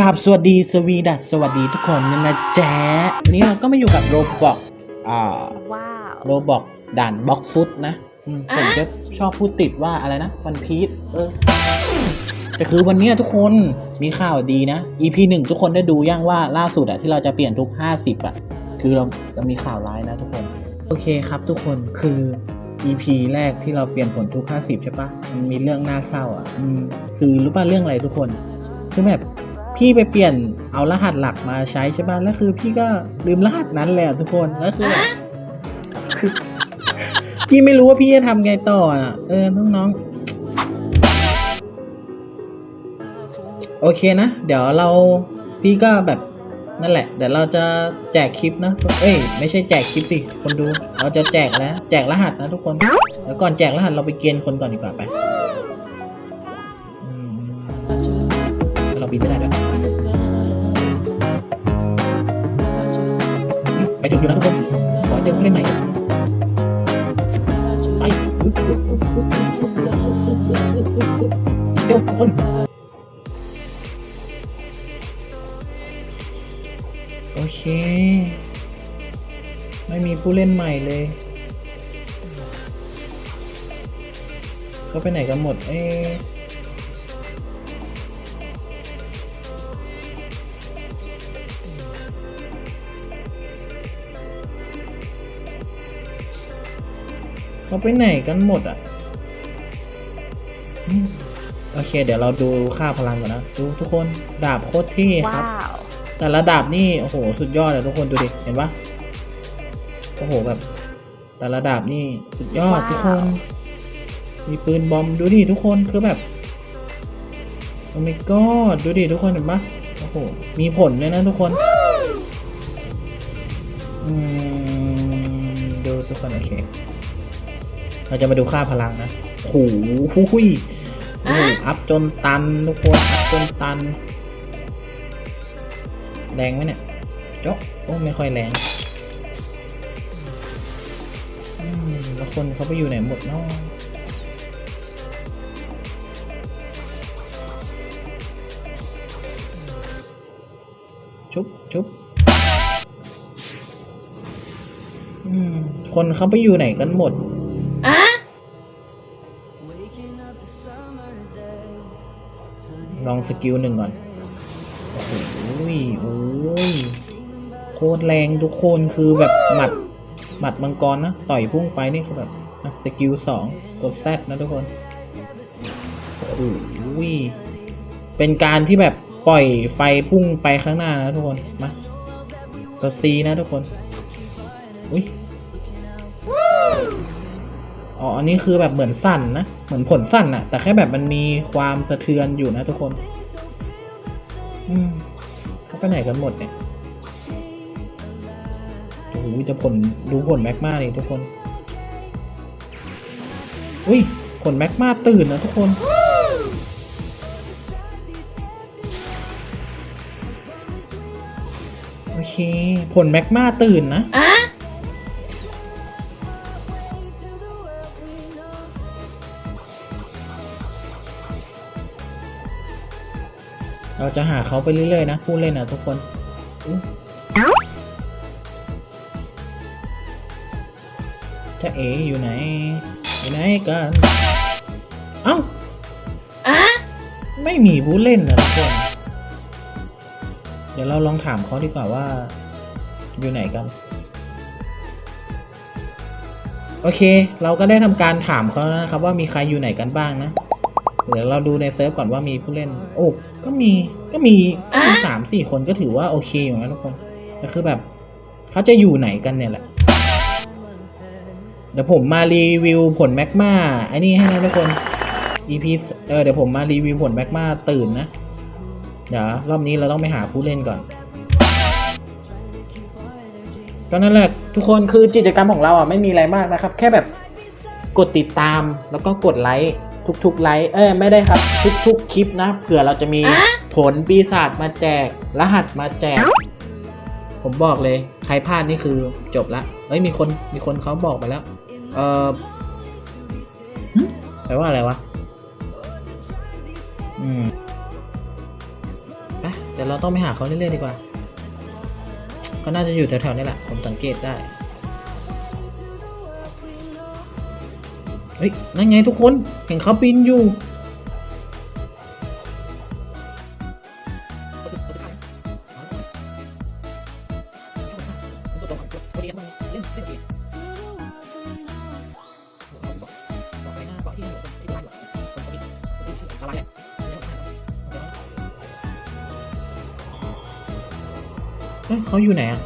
กราบสวัสดีสวีดัสสวัสดีทุกคนนะแจ๊ะวันนี้เราก็มาอยู่กับโรบอกอ่าว้าวโรบอกด่านบล็อกฟุตนะอืมผมจะชอบพูดติดว่าอะไรนะวันพีชเออแต่คือวันเนี้ยทุกคนมีข่าวดีนะ EP หนึ่งทุกคนได้ดูยังว่าล่าสุดอะที่เราจะเปลี่ยนทุก 50อะคือเราเรามีข่าวร้ายนะทุกคน โอเคครับทุกคนคือ EP แรกที่เราเปลี่ยนผลทุก 50 ใช่ปะมันมีเรื่องน่าเศร้าอะอืมคือรู้ป่ะเรื่องอะไรทุกคน คือแบบ พี่ไปเปลี่ยนเอารหัสหลักมาใช้ใช่ปะแล้วคือพี่ก็ลืมรหัสนั้นเลยอะทุกคนแล้วคือแบบคือพี่ไม่รู้ว่าพี่จะทำไงต่ออะเออน้องๆ โอเคนะ เดี๋ยวเราพี่ก็แบบนั่นแหละ เดี๋ยวเราจะแจกคลิปนะ เอ้ยไม่ใช่แจกคลิปสิคนดู เราจะแจกแล้ว แจกรหัสนะทุกคน แล้วก่อนแจกรหัสเราไปเกณฑ์คนก่อนดีกว่าไป ถึงอยู่นะทุกคนขอเจอผู้เล่นใหม่ไปเร็วทุกคนโอเค ไม่มีผู้เล่นใหม่เลยก็ไปไหนกันหมด เอ๊ เขาไปไหนกันหมดอะอืมโอเค เดี๋ยวเราดูค่าพลังก่อนนะดูทุกคนดาบโคตรเท่ครับว้าวแต่ละดาบนี่โอ้โหสุดยอดเลยทุกคนดูดิเห็นปะโอ้โหแบบ แต่ละดาบนี่สุดยอดทุกคน มีปืนบอมดูดิทุกคนคือแบบโอ้ my god ดูดิทุกคนเห็นปะโอ้โหมีผลเลยนะทุกคนอืมดูทุกคนโอเค เราจะมาดูค่าพลังนะโอ้โหหุยโอ้โหอัพจนตันทุกคนอัพจนตัน แรงไหมเนี่ยโจ๊ะโอ้ไม่ค่อยแรงอืมแล้วคนเขาไปอยู่ไหนหมดเนาะชุบชุบอืมคนเขาไปอยู่ไหนกันหมด ลองสกิลหนึ่งก่อน โอ้โหโอ้ยโคตรแรงทุกคนคือแบบหมัดหมัดมังกรนะ ต่อยพุ่งไปนี่คือแบบสกิลสองกดแซดนะทุกคน โอ้โหเป็นการที่แบบปล่อยไฟพุ่งไปข้างหน้านะทุกคน มากดซีนะทุกคน อุ้ยอ๋อ อันนี้คือแบบเหมือนสั่นนะ เหมือนผลสั่นอะแต่แค่แบบมันมีความสะเทือนอยู่นะทุกคน อืมเขาไปไหนกันหมดเนี่ยโอ้โหจะผลดูผลแม็กมาเลยทุกคน อุ้ยผลแม็กมาตื่นนะทุกคนโอเค ผลแม็กมาตื่นนะอะ เราจะหาเขาไปเรื่อยๆนะผู้เล่นนะทุกคนอุ๊ยจะเออยู่ไหน อยู่ไหนกัน เอ้าอะไม่มีผู้เล่นนะทุกคน เดี๋ยวเราลองถามเขาดีกว่าว่า อยู่ไหนกัน โอเค เราก็ได้ทำการถามเขาแล้วนะครับ ว่ามีใครอยู่ไหนกันบ้างนะ เดี๋ยวเราดูในเซิร์ฟก่อนว่ามีผู้เล่น โอ้ก็มีก็มีมีสามสี่คนก็ถือว่าโอเคอยู่นะทุกคนแต่คือแบบเขาจะอยู่ไหนกันเนี่ยแหละเดี๋ยวผมมารีวิวผลแมกมาไอ้นี่ให้นะทุกคน EP เออเดี๋ยวผมมารีวิวผลแมกมาตื่นนะ เดี๋ยวรอบนี้เราต้องไปหาผู้เล่นก่อนก็นั่นแหละทุกคนคือกิจกรรมของเราอะไม่มีอะไรมากนะครับ แค่แบบกดติดตามแล้วก็กดไลค์ ทุกๆไลค์เออไม่ได้ครับ ทุกๆคลิปนะเผื่อเราจะมีผลปีศาจมาแจก รหัสมาแจก ผมบอกเลย ใครพลาดนี่คือจบละเฮ้ยมีคนมีคนเขาบอกมาแล้ว เออหึแปลว่าอะไรวะ อืมเราต้องไปหาเขาเรื่อยๆดีกว่าเขาน่าจะอยู่แถวๆนี้แหละ ผมสังเกตได้ เฮ้ยนั่นไงทุกคนเห็นเขาบินอยู่เขาอยู่ไหนอะ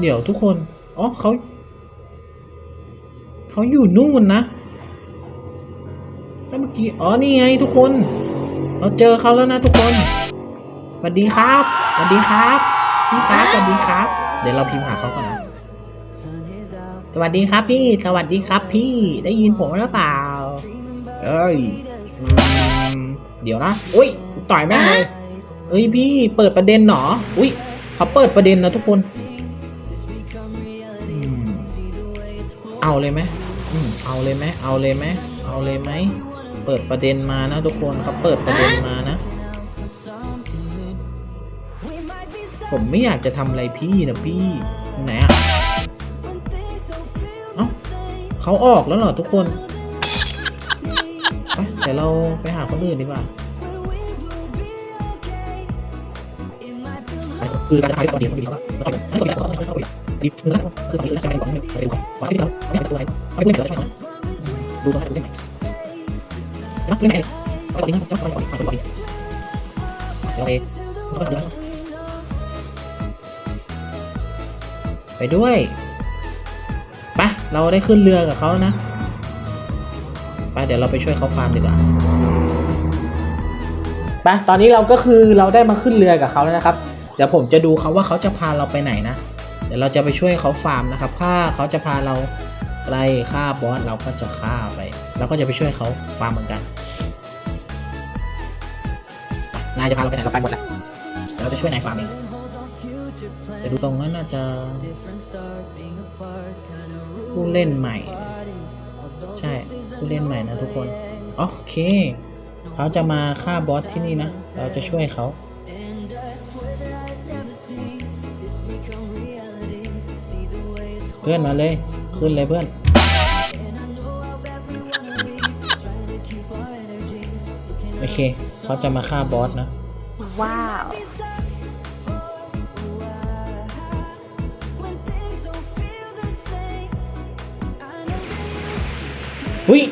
เดี๋ยวทุกคน อ๋อเขา เขาอยู่นู่นนะแล้วเมื่อกี้ อ๋อ นี่ไงทุกคน เราเจอเขาแล้วนะทุกคนสวัสดีครับสวัสดีครับพี่ครับสวัสดีครับ เดี๋ยวเราพิมพ์หาเขาก่อนนะ สวัสดีครับพี่ สวัสดีครับพี่ ได้ยินผมหรือเปล่า เอ้ย เดี๋ยวนะ อุ้ย ต่อยแม่งเลยเอ้ยพี่ เปิดประเด็นเหรออุ้ยเขาเปิดประเด็นนะทุกคนเอาเลยไหม เอาเลยไหมเอาเลยไหมเอาเลยไหมเปิดประเด็นมานะทุกคนเขาเปิดประเด็นมานะ ผมไม่อยากจะทำอะไรพี่นะพี่ไหนอะเอ้าเขาออกแล้วเหรอทุกคนไปเดี๋ยวเราไปหาคนอื่นดีกว่าคือการทำให้ตัวเดียวมันดีแล้วก็ให้ตัว ดียวก็ให้ตัวเดียวดีคือแล้วคือตัวเดียวจะไปก่อนไม่ไปก่อนขอให้เราไม่เป็นตัวอะไหนไม่เป็นตัวไหนดูตัวไหนดูได้ไหมนะเล่นไหนก็ตัวนี้นะก็ตัวนี้ตัวนี้เราเองก็ตัวนี้ไปด้วยไปเราได้ขึ้นเรือกับเขานะไปเดี๋ยวเราไปช่วยเขาฟาร์มดีกว่าไปตอนนี้เราก็คือเราได้มาขึ้นเรือกับเขาแล้วนะครับ เดี๋ยวผมจะดูเขาว่าเขาจะพาเราไปไหนนะ ดี๋ยวเราจะไปช่วยเขาฟาร์มนะครับถ้าเขาจะพาเราไล่ฆ่าบอสเราก็จะฆ่าไปเราก็จะไปช่วยเขาฟาร์มเหมือนกันนายจะพาเราไปไหนเราไปหมดและเดี๋ยวเราจะช่วยนายฟาร์มเองแต่ดูตรงนั้นน่าจะผู้เล่นใหม่ ใช่ผู้เล่นใหม่นะทุกคน โอเค เขาจะมาฆ่าบอสที่นี่นะ เราจะช่วยเขา เพื่อนมาเลย ขึ้นเลยเพื่อน โอเค เขาจะมาฆ่าบอสนะ ว้าว หุย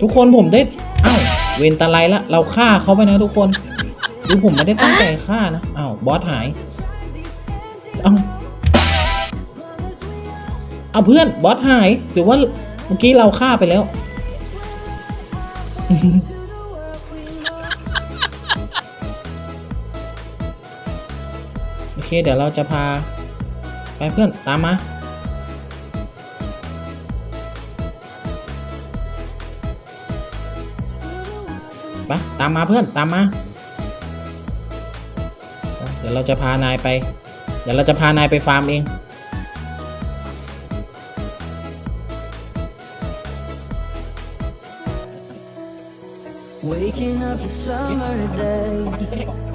ทุกคนผมได้ อ้าว เวนตาไลละ เราฆ่าเขาไปนะทุกคนดูผมไม่ได้ตั้งใจฆ่านะ อ้าว บอสหาย เอาเพื่อนบอสหายหรือว่าเมื่อกี้เราฆ่าไปแล้ว โอเค เดี๋ยวเราจะพา ไปเพื่อนตามมาไปตามมาเพื่อนตามมา เดี๋ยวเราจะพานายไป เดี๋ยวเราจะพานายไปฟาร์มเอง summer day.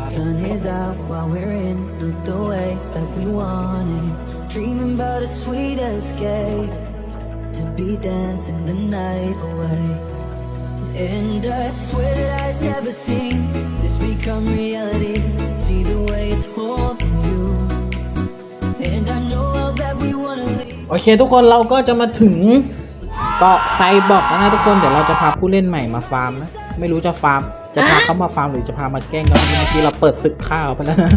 Sun is out while we're in look the way that we wanted. Dreaming about a sweet escape. To be dancing the night away. And I swear that I'd never seen this become reality. See the way it's holding you. And I know how bad we wanna leave. โอเคทุกคนเราก็จะมาถึงเกาะไซบอร์กแล้วนะทุกคนเดี๋ยวเราจะพาผู้เล่นใหม่มาฟาร์มนะไม่รู้จะฟาร์ม จะพาเขามาฟาร์มหรือจะพามาแกล้งกันเมื่อกี้เราเปิดศึกฆ่าเขาไปแล้วนะ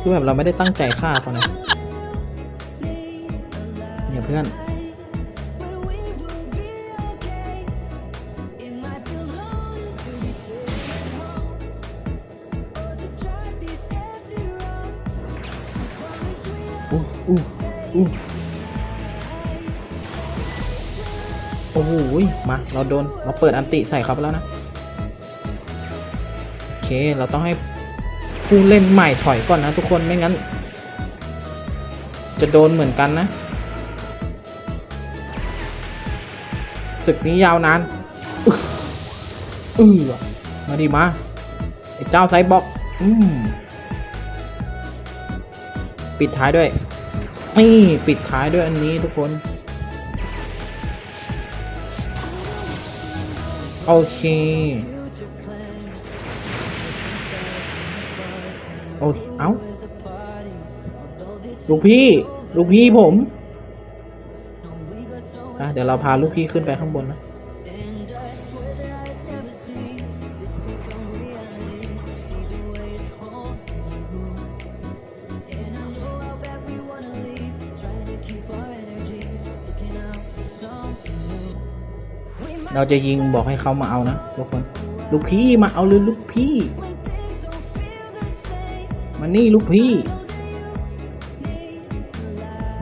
คือแบบเราไม่ได้ตั้งใจฆ่าเขานะเนี่ยเพื่อนอู้อู้อู้โอ้โหยมาเราโดนเราเปิดอันติใส่เขาไปแล้วนะ เค เราต้องให้ผู้เล่นใหม่ถอยก่อนนะทุกคนไม่งั้น จะโดนเหมือนกันนะศึกนี้ยาวนานเออมาดิมาไอ้เจ้าไซบ็อกอืมปิดท้ายด้วย นี่ปิดท้ายด้วยอันนี้ทุกคน โอเค โอ้เอ้าลูกพี่ ลูกพี่ผมอะเดี๋ยวเราพาลูกพี่ขึ้นไปข้างบนนะเราจะยิงบอกให้เขามาเอานะทุกคน ลูกพี่มาเอาเลยลูกพี่ มานี่ลูกพี่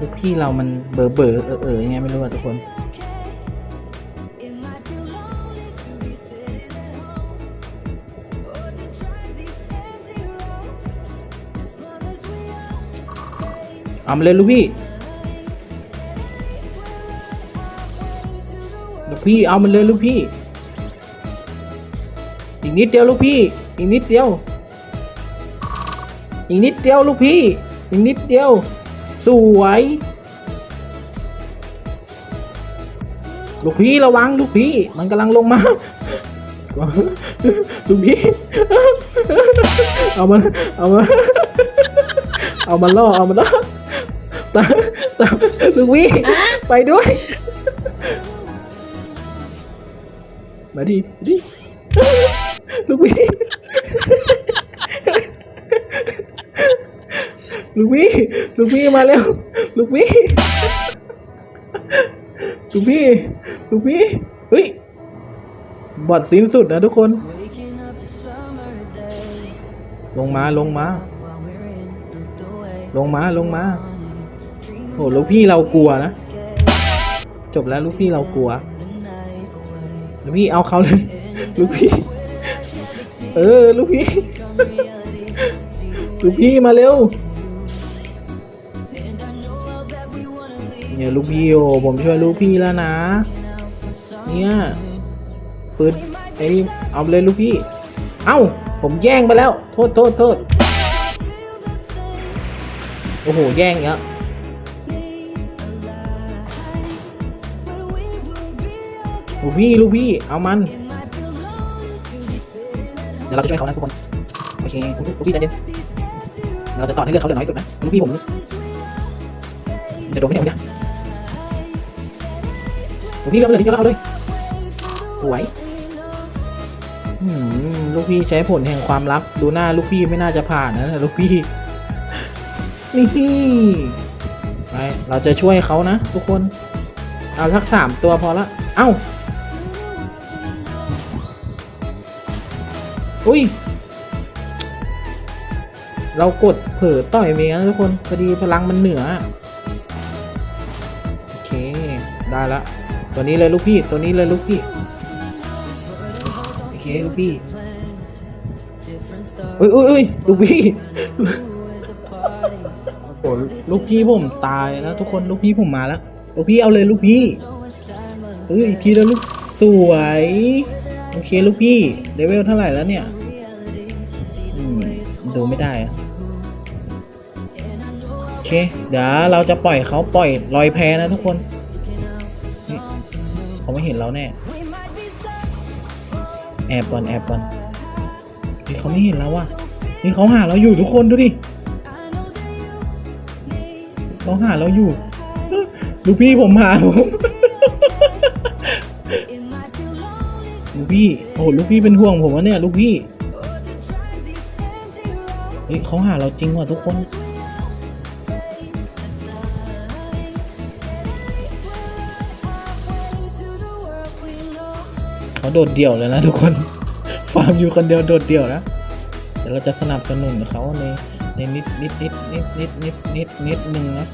ลูกพี่เรามันเบอเบอเออเออยังไงไม่รู้อะทุกคน เอามาเลยลูกพี่ลูกพี่เอามันเลยลูกพี่ อีกนิดเดียวลูกพี่ อีกนิดเดียว อีกนิดเดียวลูกพี่ อีกนิดเดียว สวย ลูกพี่ระวังลูกพี่ มันกำลังลงมา ลูกพี่ เอามัน เอามัน เอามันล่อ เอามันล่อตามตามลูกพี่ ไปด้วย มาดิมาดิลูกพี่ ลูกพี่ลูกพี่มาเร็วลูกพี่ลูกพี่ลูกพี่เฮ้ยบอดสิ้นสุดนะทุกคน ลงมาลงมา ลงมาลงมา dreaming โหลูกพี่เรากลัวนะ จบแล้วลูกพี่เรากลัวลูกพี่เอาเขาเลยลูกพี่ เออ ลูกพี่ ลูกพี่มาเร็ว เนี่ยลูกพี่โอผมช่วยลูกพี่แล้วนะ เนี่ยปืนไอ้เอาเลยลูกพี่ เอ้า ผมแย่งไปแล้ว โทษโทษโทษโอ้โห แย่งอีกแล้วลูกพี่ลูกพี่ เอามัน เดี๋ยวเราจะช่วยเขานะทุกคน โอเคลูกพี่ใจเย็นเราจะต่อให้เลือดเขาเหลือน้อยสุดนะลูกพี่ผมจะโดนไม่ได้เนี่ย ลูกพี่ก็เลยที่จะเอาเลย สวยลูกพี่ใช้ผลแห่งความลับดูหน้าลูกพี่ไม่น่าจะผ่านนะลูกพี่ นี่ไปเราจะช่วยเขานะ ทุกคน เอาสักสามตัวพอละ เอ้า อุ้ย เรากดเผลอต่อยเมียนะทุกคนพอดีพลังมันเหนือ โอเค ได้ละ ตัวนี้เลยลูกพี่ ตัวนี้เลยลูกพี่ โอเคลูกพี่อุ้ยอุ้ยอุ้ยลูกพี่โอ้ลูกพี่ผมตายแล้วทุกคนลูกพี่ผมมาแล้ว ลูกพี่เอาเลยลูกพี่เอ้ยอีกทีแล้วลูกสวย โอเคลูกพี่เลเวลเท่าไหร่แล้วเนี่ยอืมดูไม่ได้โอเค เดี๋ยวเราจะปล่อยเขาปล่อยลอยแพนะทุกคน เขาไม่เห็นเราแน่ แอบก่อนแอบก่อนนี่เขาไม่เห็นเราว่ะนี่เขาหาเราอยู่ทุกคนดูดิเขาหาเราอยู่ลูกพี่ผมหาผมลูกพี่โอ้โหลูกพี่เป็นห่วงผมวะเนี่ยลูกพี่เฮ้ยเขาหาเราจริงว่ะทุกคน เขาโดดเดี่ยวเลยนะทุกคน ฟาร์มอยู่คนเดียวโดดเดี่ยวนะ เดี๋ยวเราจะสนับสนุนเขาในในนิดนิดนิดนิดนิดนิดนิดนิดนึงนะ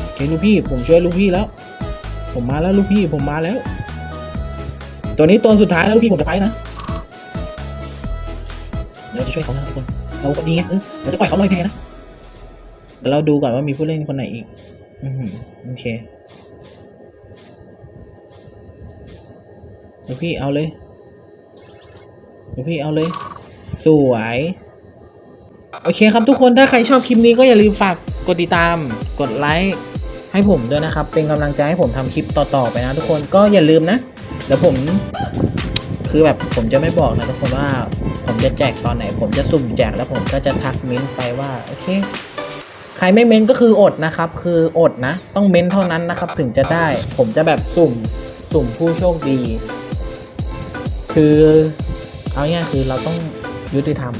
โอเคลูกพี่ผมช่วยลูกพี่แล้ว ผมมาแล้วลูกพี่ผมมาแล้ว ตัวนี้ตัวสุดท้ายแล้วลูกพี่ผมจะไปนะเดี๋ยวเราจะช่วยเขานะทุกคนเราก็ดีไงเออเราจะปล่อยเขาลอยแพนะ ดี๋ยวเราดูก่อนว่ามีผู้เล่นคนไหนอีก อือหือโอเคเดี๋ยวพี่เอาเลยเดี๋ยวพี่เอาเลย สวย โอเคครับทุกคนถ้าใครชอบคลิปนี้ก็อย่าลืมฝากกดติดตาม กดไลค์ให้ผมด้วยนะครับ เป็นกำลังใจให้ผมทำคลิปต่อๆไปนะทุกคนก็อย่าลืมนะ เดี๋ยวผมคือแบบผมจะไม่บอกนะทุกคนว่า ผมจะแจกตอนไหน ผมจะสุ่มแจกแล้วผมก็จะทักเม้นต์ไปว่า โอเค ใครไม่เม้นก็คืออดนะครับ คืออดนะ ต้องเม้นเท่านั้นนะครับ ถึงจะได้ ผมจะแบบสุ่มสุ่มผู้โชคดี คือเอาง่ายคือเราต้องยุติธรรม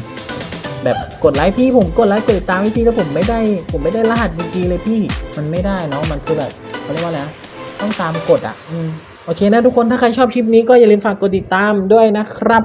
แบบกดไลค์พี่ผมกดไลค์กดติดตามพี่แล้วผมไม่ได้ ผมไม่ได้รหัสดีๆเลยพี่มันไม่ได้เนาะมันคือแบบเขาเรียกว่าอะไรนะต้องตามกฎอะ อืมโอเคนะทุกคนถ้าใครชอบคลิปนี้ก็อย่าลืมฝากกดติดตามด้วยนะครับ